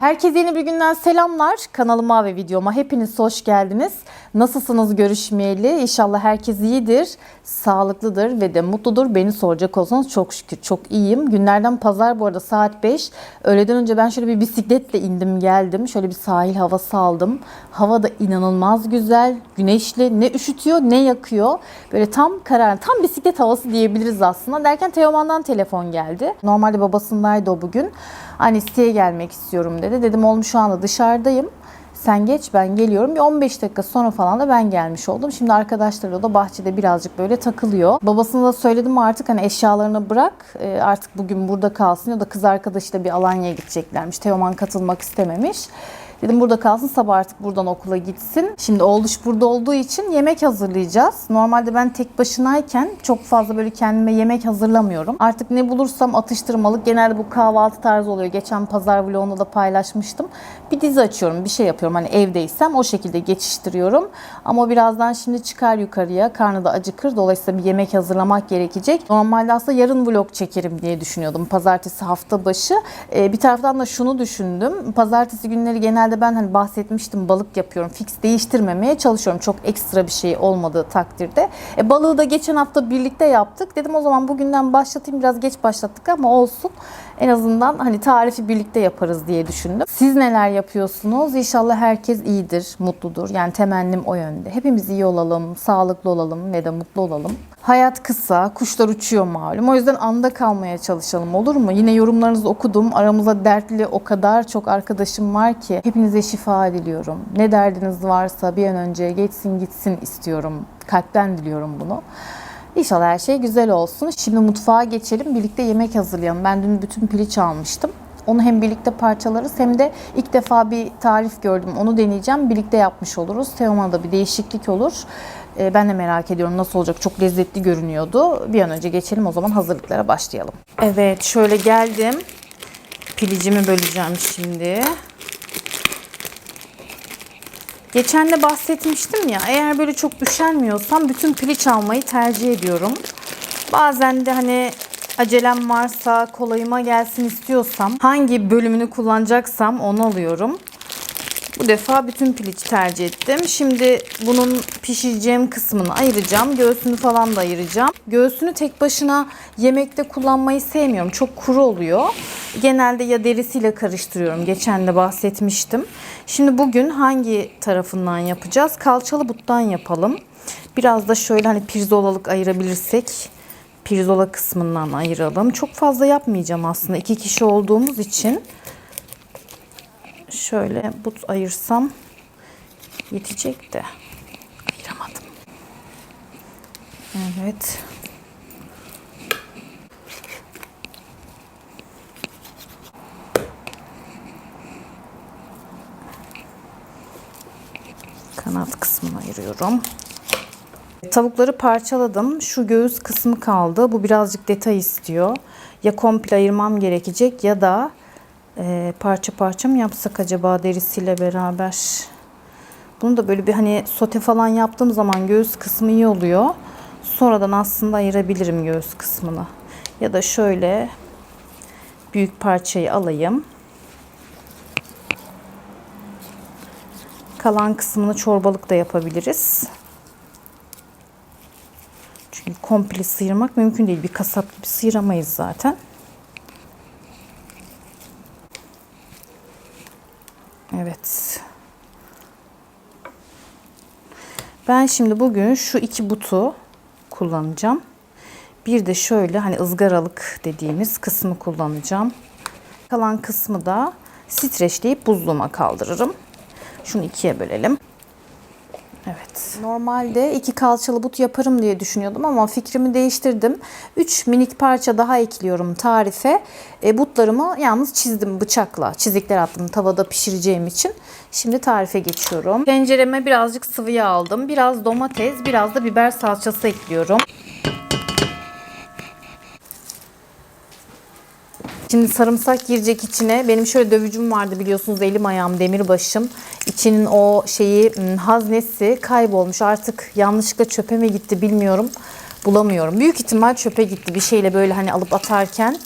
Herkese yeni bir günden selamlar. Kanalıma ve videoma hepiniz hoş geldiniz. Nasılsınız görüşmeyeli? İnşallah herkes iyidir, sağlıklıdır ve de mutludur. Beni soracak olsanız çok şükür çok iyiyim. Günlerden pazar bu arada saat 5. Öğleden önce ben şöyle bir bisikletle indim geldim. Şöyle bir sahil havası aldım. Hava da inanılmaz güzel, güneşli. Ne üşütüyor ne yakıyor. Böyle tam karar, tam bisiklet havası diyebiliriz aslında. Derken Teoman'dan telefon geldi. Normalde babasındaydı o bugün. Anne siteye gelmek istiyorum dedi. Dedim oğlum şu anda dışarıdayım. Sen geç ben geliyorum. Bir 15 dakika sonra falan da ben gelmiş oldum. Şimdi arkadaşlarıyla da bahçede birazcık böyle takılıyor. Babasına da söyledim artık hani eşyalarını bırak e, artık bugün burada kalsın. Ya da kız arkadaşıyla bir Alanya'ya gideceklermiş. Teoman katılmak istememiş. Dedim burada kalsın sabah artık buradan okula gitsin. Şimdi oğluş burada olduğu için yemek hazırlayacağız. Normalde ben tek başınayken çok fazla böyle kendime yemek hazırlamıyorum. Artık ne bulursam atıştırmalık. Genelde bu kahvaltı tarzı oluyor. Geçen pazar vlogunda da paylaşmıştım. Bir dizi açıyorum, bir şey yapıyorum. Hani evdeysem o şekilde geçiştiriyorum. Ama birazdan şimdi çıkar yukarıya. Karnı da acıkır. Dolayısıyla bir yemek hazırlamak gerekecek. Normalde aslında yarın vlog çekerim diye düşünüyordum. Pazartesi hafta başı. Ee, bir taraftan da şunu düşündüm. Pazartesi günleri genelde ben hani bahsetmiştim balık yapıyorum. Fix değiştirmemeye çalışıyorum. Çok ekstra bir şey olmadığı takdirde. E, balığı da geçen hafta birlikte yaptık. Dedim o zaman bugünden başlatayım. Biraz geç başlattık ama olsun. En azından hani tarifi birlikte yaparız diye düşündüm. Siz neler yapıyorsunuz? İnşallah herkes iyidir, mutludur. Yani temennim o yönde. Hepimiz iyi olalım, sağlıklı olalım ve de mutlu olalım. Hayat kısa, kuşlar uçuyor malum. O yüzden anda kalmaya çalışalım olur mu? Yine yorumlarınızı okudum. Aramızda dertli o kadar çok arkadaşım var ki hepinize şifa diliyorum. Ne derdiniz varsa bir an önce geçsin gitsin istiyorum. Kalpten diliyorum bunu. İnşallah her şey güzel olsun. Şimdi mutfağa geçelim. Birlikte yemek hazırlayalım. Ben dün bütün piliç almıştım. Onu hem birlikte parçalarız hem de ilk defa bir tarif gördüm. Onu deneyeceğim. Birlikte yapmış oluruz. Teoman'a da bir değişiklik olur. Ee, Ben de merak ediyorum nasıl olacak. Çok lezzetli görünüyordu. Bir an önce geçelim o zaman hazırlıklara başlayalım. Evet şöyle geldim. Pilicimi böleceğim şimdi. Geçen de bahsetmiştim ya eğer böyle çok üşenmiyorsam bütün piliç almayı tercih ediyorum. Bazen de hani acelem varsa kolayıma gelsin istiyorsam hangi bölümünü kullanacaksam onu alıyorum. Bu defa bütün piliç tercih ettim. Şimdi bunun pişireceğim kısmını ayıracağım. Göğsünü falan da ayıracağım. Göğsünü tek başına yemekte kullanmayı sevmiyorum. Çok kuru oluyor. Genelde ya derisiyle karıştırıyorum. Geçen de bahsetmiştim. Şimdi bugün hangi tarafından yapacağız? Kalçalı buttan yapalım. Biraz da şöyle hani pirzolalık ayırabilirsek pirzola kısmından ayıralım. Çok fazla yapmayacağım aslında. iki kişi olduğumuz için şöyle but ayırsam yetecek de ayıramadım. Evet. Kanat kısmını ayırıyorum. Tavukları parçaladım. Şu göğüs kısmı kaldı. Bu birazcık detay istiyor. Ya komple ayırmam gerekecek ya da e, parça parça mı yapsak acaba derisiyle beraber? Bunu da böyle bir hani sote falan yaptığım zaman göğüs kısmı iyi oluyor. Sonradan aslında ayırabilirim göğüs kısmını. Ya da şöyle büyük parçayı alayım. Kalan kısmını çorbalık da yapabiliriz. Çünkü komple sıyırmak mümkün değil. Bir kasap gibi sıyıramayız zaten. Evet. Ben şimdi bugün şu iki butu kullanacağım. Bir de şöyle hani ızgaralık dediğimiz kısmı kullanacağım. Kalan kısmı da streçleyip buzluğuma kaldırırım. Şunu ikiye bölelim. Normalde iki kalçalı but yaparım diye düşünüyordum ama fikrimi değiştirdim. 3 minik parça daha ekliyorum tarife. E, butlarımı yalnız çizdim bıçakla. Çizikler attım tavada pişireceğim için. Şimdi tarife geçiyorum. Tencereme birazcık sıvı yağ aldım. Biraz domates, biraz da biber salçası ekliyorum. Şimdi sarımsak girecek içine. Benim şöyle dövücüm vardı biliyorsunuz elim ayağım demirbaşım. İçinin o şeyi ım, haznesi kaybolmuş. Artık yanlışlıkla çöpe mi gitti bilmiyorum. Bulamıyorum. Büyük ihtimal çöpe gitti bir şeyle böyle hani alıp atarken.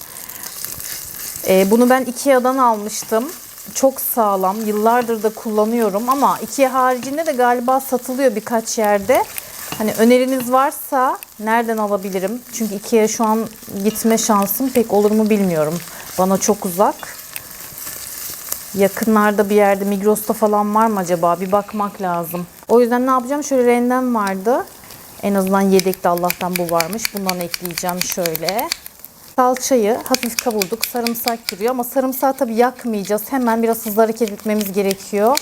Ee, bunu ben Ikea'dan almıştım. çok sağlam. Yıllardır da kullanıyorum ama iki haricinde de galiba satılıyor birkaç yerde. Hani öneriniz varsa nereden alabilirim? Çünkü Ikea'ya şu an gitme şansım pek olur mu bilmiyorum. Bana çok uzak. Yakınlarda bir yerde Migros'ta falan var mı acaba? Bir bakmak lazım. O yüzden ne yapacağım? Şöyle rendem vardı. En azından yedekte Allah'tan bu varmış. Bundan ekleyeceğim şöyle. Salçayı hafif kavurduk. Sarımsak giriyor ama sarımsağı tabii yakmayacağız. Hemen biraz hızlı hareket etmemiz gerekiyor.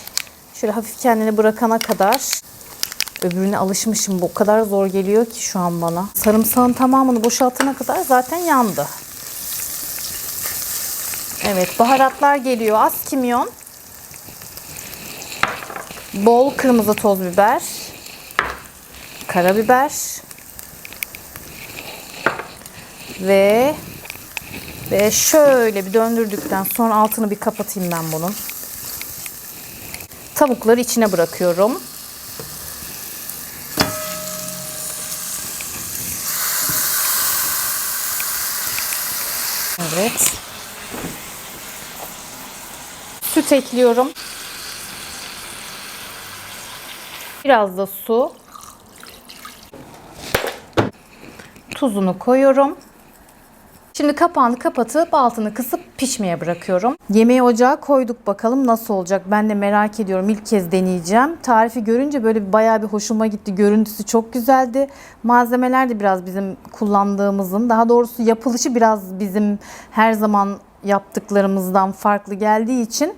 Şöyle hafif kendini bırakana kadar. Öbürüne alışmışım. Bu o kadar zor geliyor ki şu an bana. Sarımsağın tamamını boşaltana kadar zaten yandı. Evet baharatlar geliyor. Az kimyon. Bol kırmızı toz biber. Karabiber. Ve ve şöyle bir döndürdükten sonra altını bir kapatayım ben bunun. Tavukları içine bırakıyorum. Evet. Ekliyorum. Biraz da su. Tuzunu koyuyorum. Şimdi kapağını kapatıp altını kısıp pişmeye bırakıyorum. Yemeği ocağa koyduk bakalım nasıl olacak. Ben de merak ediyorum. İlk kez deneyeceğim. Tarifi görünce böyle bayağı bir hoşuma gitti. Görüntüsü çok güzeldi. Malzemeler de biraz bizim kullandığımızın, daha doğrusu yapılışı biraz bizim her zaman yaptıklarımızdan farklı geldiği için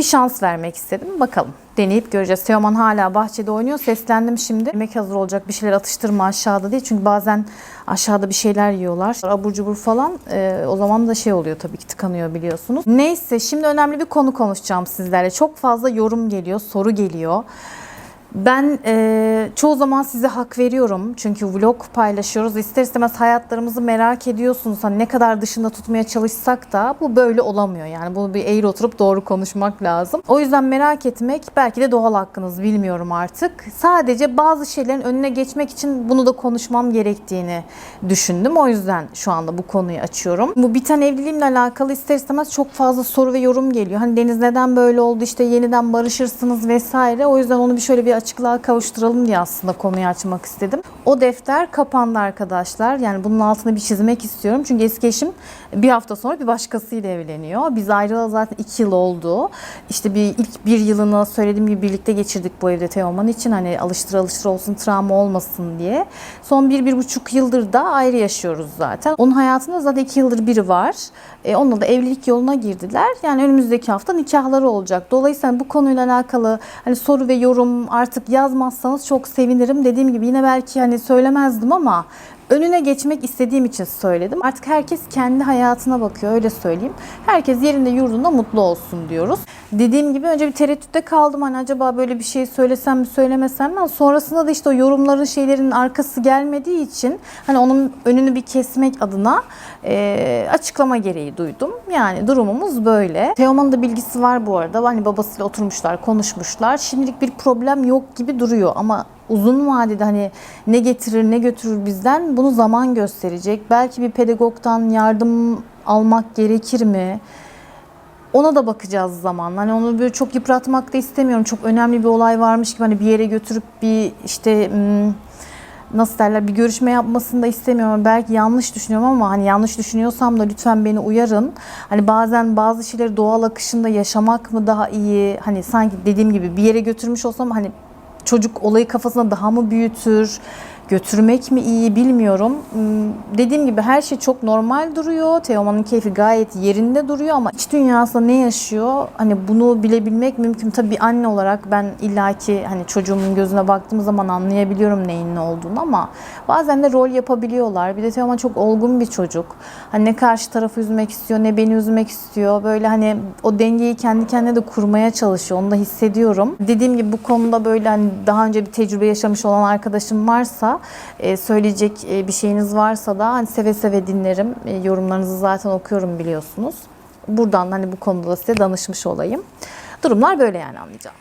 bir şans vermek istedim. Bakalım. Deneyip göreceğiz. Teoman hala bahçede oynuyor. Seslendim şimdi. Yemek hazır olacak bir şeyler atıştırma aşağıda değil. Çünkü bazen aşağıda bir şeyler yiyorlar. Abur cubur falan. Ee, o zaman da şey oluyor tabii ki tıkanıyor biliyorsunuz. Neyse şimdi önemli bir konu konuşacağım sizlerle. Çok fazla yorum geliyor, soru geliyor. Ben e, çoğu zaman size hak veriyorum. Çünkü vlog paylaşıyoruz. İster istemez hayatlarımızı merak ediyorsunuz. Hani ne kadar dışında tutmaya çalışsak da bu böyle olamıyor. Yani bunu bir eğri oturup doğru konuşmak lazım. O yüzden merak etmek belki de doğal hakkınız bilmiyorum artık. Sadece bazı şeylerin önüne geçmek için bunu da konuşmam gerektiğini düşündüm. O yüzden şu anda bu konuyu açıyorum. Bu biten evliliğimle alakalı ister istemez çok fazla soru ve yorum geliyor. Hani Deniz neden böyle oldu işte yeniden barışırsınız vesaire. O yüzden onu bir şöyle bir açıklığa kavuşturalım diye aslında konuyu açmak istedim. O defter kapandı arkadaşlar. Yani bunun altını bir çizmek istiyorum. Çünkü eski eşim bir hafta sonra bir başkasıyla evleniyor. Biz ayrılalı zaten iki yıl oldu. İşte bir ilk bir yılını söylediğim gibi birlikte geçirdik bu evde Teoman için. Hani alıştır alıştır olsun travma olmasın diye. Son bir, bir buçuk yıldır da ayrı yaşıyoruz zaten. Onun hayatında zaten iki yıldır biri var. E, onunla da evlilik yoluna girdiler. Yani önümüzdeki hafta nikahları olacak. Dolayısıyla bu konuyla alakalı hani soru ve yorum artık yazmazsanız çok sevinirim. Dediğim gibi yine belki hani söylemezdim ama önüne geçmek istediğim için söyledim. Artık herkes kendi hayatına bakıyor öyle söyleyeyim. Herkes yerinde yurdunda mutlu olsun diyoruz. Dediğim gibi önce bir tereddütte kaldım. Hani acaba böyle bir şey söylesem mi söylemesem mi? Sonrasında da işte o yorumların şeylerin arkası gelmediği için hani onun önünü bir kesmek adına e, açıklama gereği duydum. Yani durumumuz böyle. Teoman'ın da bilgisi var bu arada. Hani babasıyla oturmuşlar, konuşmuşlar. Şimdilik bir problem yok gibi duruyor ama uzun vadede hani ne getirir ne götürür bizden bunu zaman gösterecek. Belki bir pedagogtan yardım almak gerekir mi? Ona da bakacağız zaman. Hani onu böyle çok yıpratmak da istemiyorum. Çok önemli bir olay varmış gibi hani bir yere götürüp bir işte hmm, nasıl derler bir görüşme yapmasını da istemiyorum. Belki yanlış düşünüyorum ama hani yanlış düşünüyorsam da lütfen beni uyarın. Hani bazen bazı şeyleri doğal akışında yaşamak mı daha iyi? Hani sanki dediğim gibi bir yere götürmüş olsam hani çocuk olayı kafasına daha mı büyütür? Götürmek mi iyi bilmiyorum. Hmm, Dediğim gibi her şey çok normal duruyor. Teoman'ın keyfi gayet yerinde duruyor ama iç dünyasında ne yaşıyor? Hani bunu bilebilmek mümkün. Tabii bir anne olarak ben illaki hani çocuğumun gözüne baktığım zaman anlayabiliyorum neyin ne olduğunu ama bazen de rol yapabiliyorlar. Bir de Teoman çok olgun bir çocuk. Hani ne karşı tarafı üzmek istiyor ne beni üzmek istiyor. Böyle hani o dengeyi kendi kendine de kurmaya çalışıyor. Onu da hissediyorum. Dediğim gibi bu konuda böyle hani daha önce bir tecrübe yaşamış olan arkadaşım varsa e, söyleyecek e, bir şeyiniz varsa da hani seve seve dinlerim. E, yorumlarınızı zaten okuyorum biliyorsunuz. Buradan hani bu konuda da size danışmış olayım. Durumlar böyle yani anlayacağım.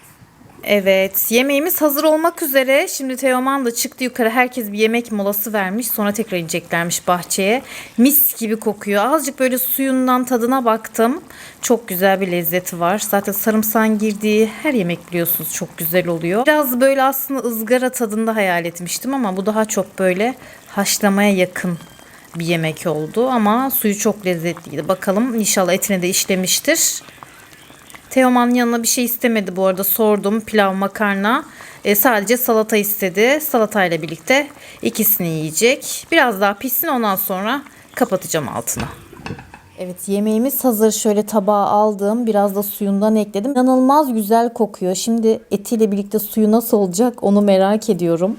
Evet, yemeğimiz hazır olmak üzere. Şimdi Teoman da çıktı yukarı. Herkes bir yemek molası vermiş. Sonra tekrar ineceklermiş bahçeye. Mis gibi kokuyor. Azıcık böyle suyundan tadına baktım. Çok güzel bir lezzeti var. Zaten sarımsağın girdiği her yemek biliyorsunuz çok güzel oluyor. Biraz böyle aslında ızgara tadında hayal etmiştim ama bu daha çok böyle haşlamaya yakın bir yemek oldu. Ama suyu çok lezzetliydi. Bakalım inşallah etine de işlemiştir. Teoman yanına bir şey istemedi bu arada sordum pilav makarna. E, sadece salata istedi. Salatayla birlikte ikisini yiyecek. Biraz daha pişsin ondan sonra kapatacağım altına. Evet yemeğimiz hazır. Şöyle tabağa aldım. Biraz da suyundan ekledim. İnanılmaz güzel kokuyor. Şimdi etiyle birlikte suyu nasıl olacak onu merak ediyorum.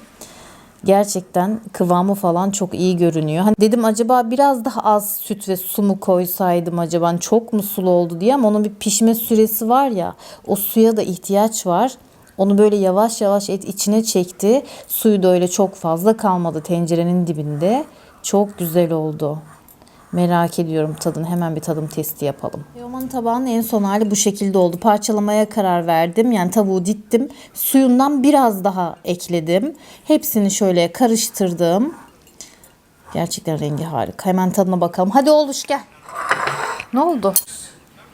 Gerçekten kıvamı falan çok iyi görünüyor. Hani dedim acaba biraz daha az süt ve su mu koysaydım acaba Hani çok mu sulu oldu diye ama onun bir pişme süresi var ya o suya da ihtiyaç var. Onu böyle yavaş yavaş et içine çekti. Suyu da öyle çok fazla kalmadı tencerenin dibinde. Çok güzel oldu. Merak ediyorum tadını. Hemen bir tadım testi yapalım. Teoman tabağının en son hali bu şekilde oldu. Parçalamaya karar verdim. Yani tavuğu dittim. Suyundan biraz daha ekledim. Hepsini şöyle karıştırdım. Gerçekten rengi harika. Hemen tadına bakalım. Hadi oğluş gel. Ne oldu?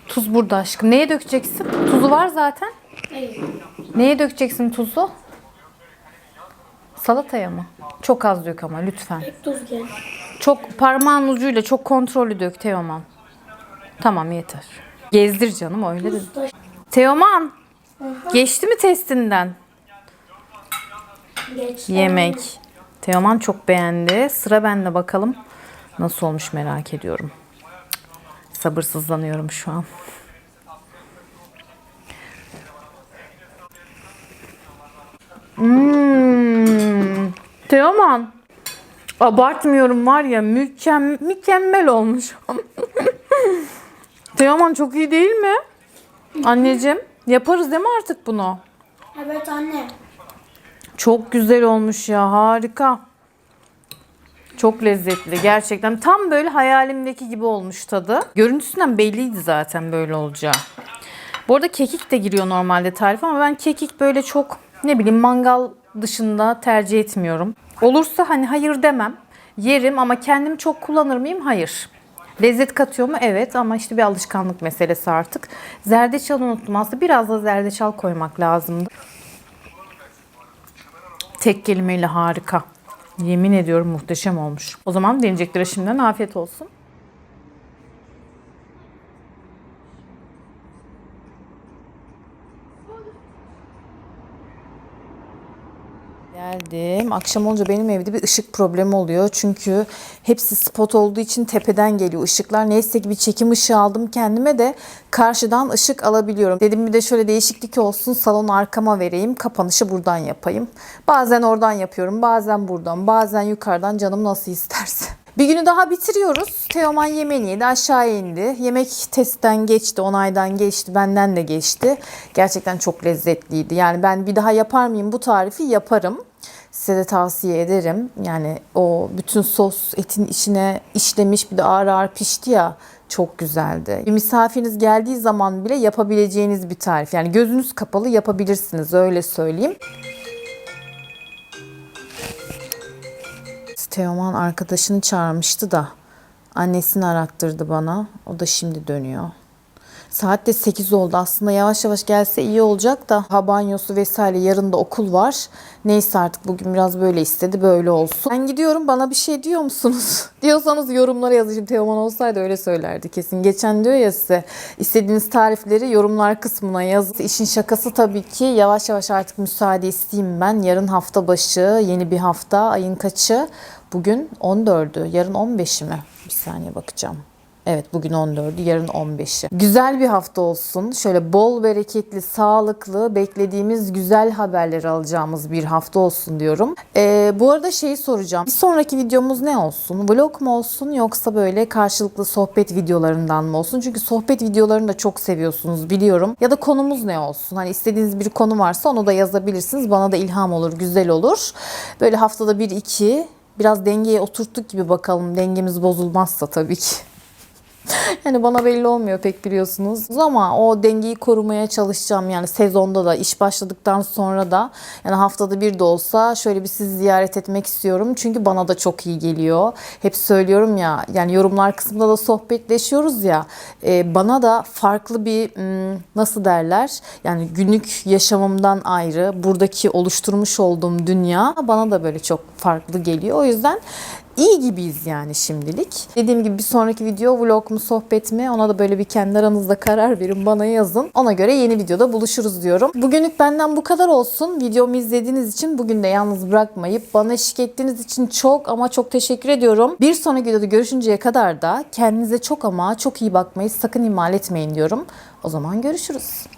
Tuz burada aşkım. Neye dökeceksin? Tuzu var zaten. Neye dökeceksin tuzu? Salataya mı? Çok az dök ama lütfen. Tuz gel. Çok parmağın ucuyla çok kontrollü dök Teoman. Tamam yeter. Gezdir canım öyle de. Teoman geçti mi testinden? Geç. Yemek. Teoman çok beğendi. Sıra bende bakalım. Nasıl olmuş merak ediyorum. Sabırsızlanıyorum şu an. Hmm. Teoman. Abartmıyorum var ya mükem mükemmel olmuş. Teoman çok iyi değil mi? Anneciğim yaparız değil mi artık bunu? Evet anne. Çok güzel olmuş ya harika. Çok lezzetli gerçekten. Tam böyle hayalimdeki gibi olmuş tadı. Görüntüsünden belliydi zaten böyle olacağı. Bu arada kekik de giriyor normalde tarif ama ben kekik böyle çok ne bileyim mangal dışında tercih etmiyorum. Olursa hani hayır demem. Yerim ama kendim çok kullanır mıyım? Hayır. Lezzet katıyor mu? Evet ama işte bir alışkanlık meselesi artık. Zerdeçal unuttum biraz da zerdeçal koymak lazımdı. Tek kelimeyle harika. Yemin ediyorum muhteşem olmuş. O zaman deneyeceklere şimdiden afiyet olsun. Geldim. Akşam olunca benim evde bir ışık problemi oluyor. Çünkü hepsi spot olduğu için tepeden geliyor ışıklar. Neyse ki bir çekim ışığı aldım kendime de karşıdan ışık alabiliyorum. Dedim bir de şöyle değişiklik olsun salonu arkama vereyim. Kapanışı buradan yapayım. Bazen oradan yapıyorum. Bazen buradan. Bazen yukarıdan canım nasıl isterse. Bir günü daha bitiriyoruz. Teoman yemeğini yedi aşağıya indi. Yemek testten geçti, onaydan geçti, benden de geçti. Gerçekten çok lezzetliydi. Yani ben bir daha yapar mıyım bu tarifi yaparım. Size de tavsiye ederim. Yani o bütün sos etin içine işlemiş bir de ağır ağır pişti ya çok güzeldi. Bir misafiriniz geldiği zaman bile yapabileceğiniz bir tarif. Yani gözünüz kapalı yapabilirsiniz öyle söyleyeyim. Teoman arkadaşını çağırmıştı da annesini arattırdı bana. O da şimdi dönüyor. Saat de 8 oldu. Aslında yavaş yavaş gelse iyi olacak da ha banyosu vesaire yarın da okul var. Neyse artık bugün biraz böyle istedi böyle olsun. Ben gidiyorum bana bir şey diyor musunuz? Diyorsanız yorumlara yazayım. Teoman olsaydı öyle söylerdi kesin. Geçen diyor ya size istediğiniz tarifleri yorumlar kısmına yazın. İşin şakası tabii ki yavaş yavaş artık müsaade isteyeyim ben. Yarın hafta başı yeni bir hafta ayın kaçı? Bugün 14'ü yarın 15'i mi? Bir saniye bakacağım. Evet bugün 14'ü, yarın 15'i. Güzel bir hafta olsun. Şöyle bol bereketli, sağlıklı, beklediğimiz güzel haberleri alacağımız bir hafta olsun diyorum. Ee, bu arada şeyi soracağım. Bir sonraki videomuz ne olsun? Vlog mu olsun yoksa böyle karşılıklı sohbet videolarından mı olsun? Çünkü sohbet videolarını da çok seviyorsunuz biliyorum. Ya da konumuz ne olsun? Hani istediğiniz bir konu varsa onu da yazabilirsiniz. Bana da ilham olur, güzel olur. Böyle haftada bir iki biraz dengeye oturttuk gibi bakalım. Dengemiz bozulmazsa tabii ki. Yani bana belli olmuyor pek biliyorsunuz. Ama o dengeyi korumaya çalışacağım. Yani sezonda da iş başladıktan sonra da yani haftada bir de olsa şöyle bir sizi ziyaret etmek istiyorum. Çünkü bana da çok iyi geliyor. Hep söylüyorum ya yani yorumlar kısmında da sohbetleşiyoruz ya. e, bana da farklı bir nasıl derler yani günlük yaşamımdan ayrı buradaki oluşturmuş olduğum dünya bana da böyle çok farklı geliyor. O yüzden İyi gibiyiz yani şimdilik. Dediğim gibi bir sonraki video vlog mu sohbet mi ona da böyle bir kendi aranızda karar verin bana yazın. Ona göre yeni videoda buluşuruz diyorum. Bugünlük benden bu kadar olsun. Videomu izlediğiniz için bugün de yalnız bırakmayıp bana eşlik ettiğiniz için çok ama çok teşekkür ediyorum. Bir sonraki videoda görüşünceye kadar da kendinize çok ama çok iyi bakmayı sakın ihmal etmeyin diyorum. O zaman görüşürüz.